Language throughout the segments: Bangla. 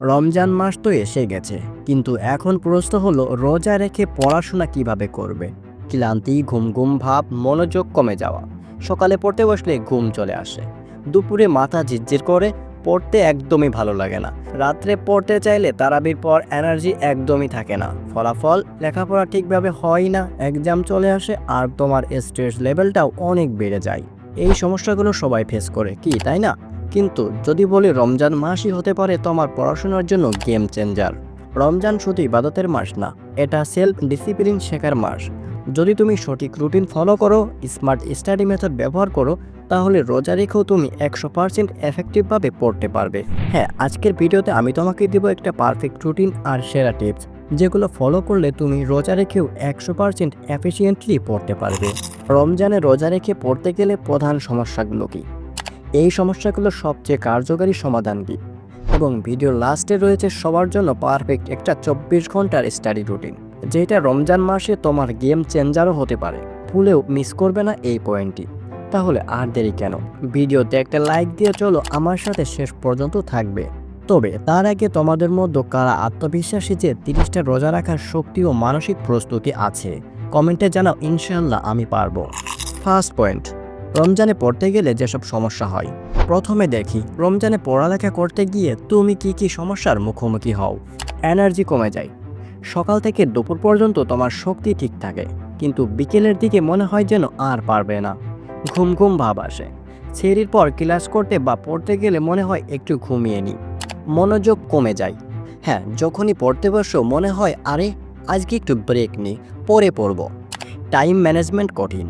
রমজান মাস তো এসে গেছে, কিন্তু এখন প্রশ্ন হলো, রোজা রেখে পড়াশোনা কীভাবে করবে? ক্লান্তি ঘুম ঘুম ভাব, মনোযোগ কমে যাওয়া, সকালে পড়তে বসলে ঘুম চলে আসে, দুপুরে মাথা ঝিরঝির করে, পড়তে একদমই ভালো লাগে না, রাত্রে পড়তে চাইলে তারাবির পর এনার্জি একদমই থাকে না, ফলাফল লেখাপড়া ঠিকভাবে হয় না, এক্সাম চলে আসে, আর তোমার স্ট্রেস লেভেলটাও অনেক বেড়ে যায়, এই সমস্যাগুলো সবাই ফেস করে, কি তাই না? কিন্তু যদি বলি রমজান মাসই হতে পারে তোমার পড়াশোনার জন্য গেম চেঞ্জার রমজান শুধু ইবাদতের মাস না, এটা সেলফ ডিসিপ্লিন শেখার মাস। যদি তুমি সঠিক রুটিন ফলো করো স্মার্ট স্টাডি মেথড ব্যবহার করো, তাহলে রোজা রেখেও তুমি একশো পার্সেন্ট এফেক্টিভভাবে পড়তে পারবে। হ্যাঁ আজকের ভিডিওতে আমি তোমাকে দেবো একটা পারফেক্ট রুটিন আর সেরা টিপস যেগুলো ফলো করলে তুমি রোজা রেখেও একশো পার্সেন্ট এফিসিয়েন্টলি পড়তে পারবে। রমজানে রোজা রেখে পড়তে গেলে প্রধান সমস্যাগুলো কী? এই সমস্যাগুলো সবচেয়ে কার্যকারী সমাধান কী? এবং ভিডিওর লাস্টে রয়েছে সবার জন্য পারফেক্ট একটা চব্বিশ ঘণ্টার স্টাডি রুটিন, যেটা রমজান মাসে তোমার গেম চেঞ্জারও হতে পারে। ভুলেও মিস করবে না এই পয়েন্টটি। তাহলে আর দেরি কেন? ভিডিওতে একটা লাইক দিয়ে চলো, আমার সাথে শেষ পর্যন্ত থাকবে। তবে তার আগে তোমাদের মধ্যে কারা আত্মবিশ্বাসী যে তিরিশটা রোজা রাখার শক্তি ও মানসিক প্রস্তুতি আছে, কমেন্টে জানাও ইনশাল্লাহ আমি পারব। ফার্স্ট পয়েন্ট রমজানে পড়তে গেলে যেসব সমস্যা হয়, প্রথমে দেখি রমজানে পড়ালেখা করতে গিয়ে তুমি কি কি সমস্যার মুখোমুখি হও? এনার্জি কমে যায়। সকাল থেকে দুপুর পর্যন্ত তোমার শক্তি ঠিক থাকে, কিন্তু বিকেলের দিকে মনে হয় যেন আর পারবে না। ঘুম ঘুম ভাব আসে। সেরির পর ক্লাস করতে বা পড়তে গেলে মনে হয় একটু ঘুমিয়ে নিই মনোযোগ কমে যায়। হ্যাঁ যখনই পড়তে বসো মনে হয়, আরে, আজকে একটু ব্রেক নিই পরে পড়ব। টাইম ম্যানেজমেন্ট কঠিন।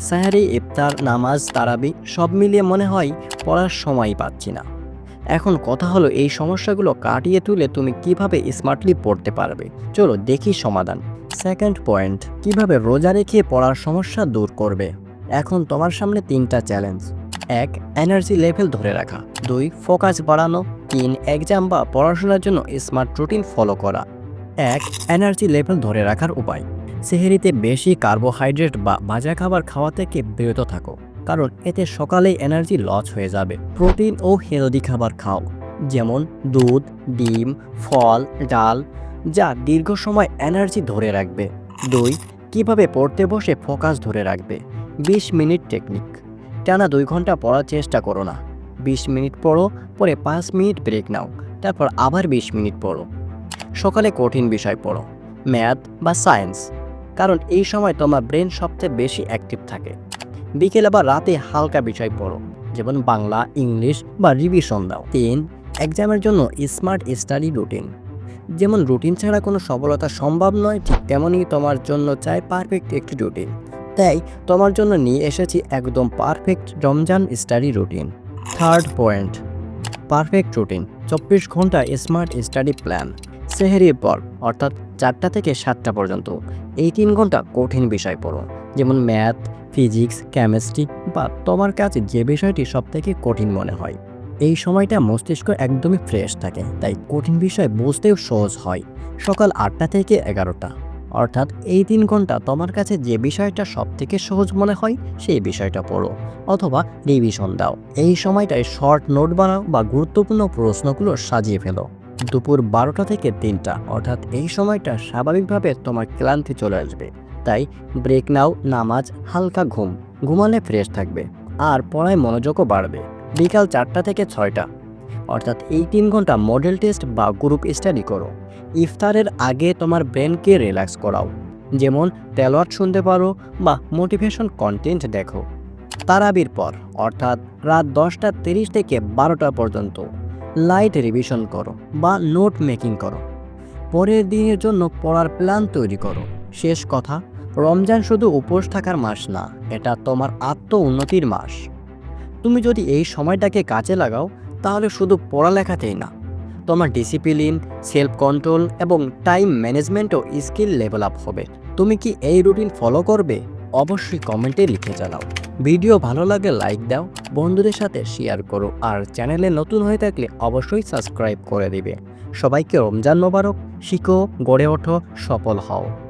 সাহারি, ইফতার, নামাজ, তারাবি, সব মিলিয়ে মনে হয় পড়ার সময় পাচ্ছি না। এখন কথা হলো, এই সমস্যাগুলো কাটিয়ে তুলে তুমি কীভাবে স্মার্টলি পড়তে পারবে? চলো দেখি সমাধান। সেকেন্ড পয়েন্ট কীভাবে রোজা রেখে পড়ার সমস্যা দূর করবে? এখন তোমার সামনে তিনটা চ্যালেঞ্জ এক এনার্জি লেভেল ধরে রাখা। দুই ফোকাস বাড়ানো। তিন এক্সাম বা পড়াশোনার জন্য স্মার্ট রুটিন ফলো করা। এক এনার্জি লেভেল ধরে রাখার উপায়। সেহেরিতে বেশি কার্বোহাইড্রেট বা ভাজা খাবার খাওয়া থেকে বিরত থাকো, কারণ এতে সকালেই এনার্জি লস হয়ে যাবে। প্রোটিন ও হেলদি খাবার খাও, যেমন দুধ, ডিম, ফল, ডাল, যা দীর্ঘ সময় এনার্জি ধরে রাখবে। দুই, কীভাবে পড়তে বসে ফোকাস ধরে রাখবে। বিশ মিনিট টেকনিক, টানা দুই ঘণ্টা পড়ার চেষ্টা করো না। বিশ মিনিট পড়ো, পরে পাঁচ মিনিট ব্রেক নাও, তারপর আবার বিশ মিনিট পড়ো। সকালে কঠিন বিষয় পড়ো, ম্যাথ বা সায়েন্স। কারণ এই সময় তোমার ব্রেন সবচেয়ে বেশি অ্যাক্টিভ থাকে। বিকেলে বা রাতে হালকা বিষয় পড়ো, যেমন বাংলা, ইংলিশ বা রিভিশন দাও। তিন এক্সামের জন্য স্মার্ট স্টাডি রুটিন যেমন রুটিন ছাড়া কোনো সফলতা সম্ভব নয়, ঠিক তেমনই তোমার জন্য চাই পারফেক্ট একটি রুটিন তাই তোমার জন্য নিয়ে এসেছি একদম perfect Ramzan study routine third point perfect routine চব্বিশ ঘণ্টা স্মার্ট স্টাডি প্ল্যান সেহেরির পর, অর্থাৎ চারটা থেকে সাতটা পর্যন্ত, এই তিন ঘণ্টা কঠিন বিষয় পড়ো। যেমন ম্যাথ, ফিজিক্স, কেমিস্ট্রি বা তোমার কাছে যে বিষয়টি সবথেকে কঠিন মনে হয়। এই সময়টা মস্তিষ্ক একদমই ফ্রেশ থাকে, তাই কঠিন বিষয় বুঝতেও সহজ হয়। সকাল আটটা থেকে এগারোটা, অর্থাৎ এই তিন ঘণ্টা তোমার কাছে যে বিষয়টা সব থেকে সহজ মনে হয়, সেই বিষয়টা পড়ো, অথবা রিভিশন দাও। এই সময়টায় শর্ট নোট বানাও বা গুরুত্বপূর্ণ প্রশ্নগুলো সাজিয়ে ফেলো। দুপুর বারোটা থেকে তিনটা। অর্থাৎ এই সময়টা স্বাভাবিকভাবে তোমার ক্লান্তি চলে আসবে। তাই ব্রেক নাও, নামাজ, হালকা ঘুম। ঘুমালে ফ্রেশ থাকবে। আর পড়ায় মনোযোগও বাড়বে। বিকাল চারটা থেকে ছয়টা। অর্থাৎ এই তিন ঘণ্টা মডেল টেস্ট বা গ্রুপ স্টাডি করো। ইফতারের আগে তোমার ব্রেনকে রিল্যাক্স করাও। যেমন তেলোয়ার শুনতে পারো বা মোটিভেশন কন্টেন্ট দেখো। তারাবির পর, অর্থাৎ রাত দশটা তিরিশ থেকে বারোটা পর্যন্ত। লাইট রিভিশন করো বা নোট মেকিং করো। পরের দিনের জন্য পড়ার প্ল্যান তৈরি করো। শেষ কথা, রমজান শুধু উপোস থাকার মাস না, এটা তোমার আত্ম উন্নতির মাস। তুমি যদি এই সময়টাকে কাজে লাগাও, তাহলে শুধু পড়ালেখাতেই না, তোমার ডিসিপ্লিন সেলফ কন্ট্রোল এবং টাইম ম্যানেজমেন্টও স্কিল লেভেল আপ হবে। তুমি কি এই রুটিন ফলো করবে? অবশ্যই কমেন্টে লিখে জানাও। ভিডিও ভালো লাগে লাইক দাও, বন্ধুদের সাথে শেয়ার করো, আর চ্যানেলে নতুন হয়ে থাকলে অবশ্যই সাবস্ক্রাইব করে দিবে। সবাইকে রমজান মোবারক, শিখো, গড়ে ওঠো, সফল হও।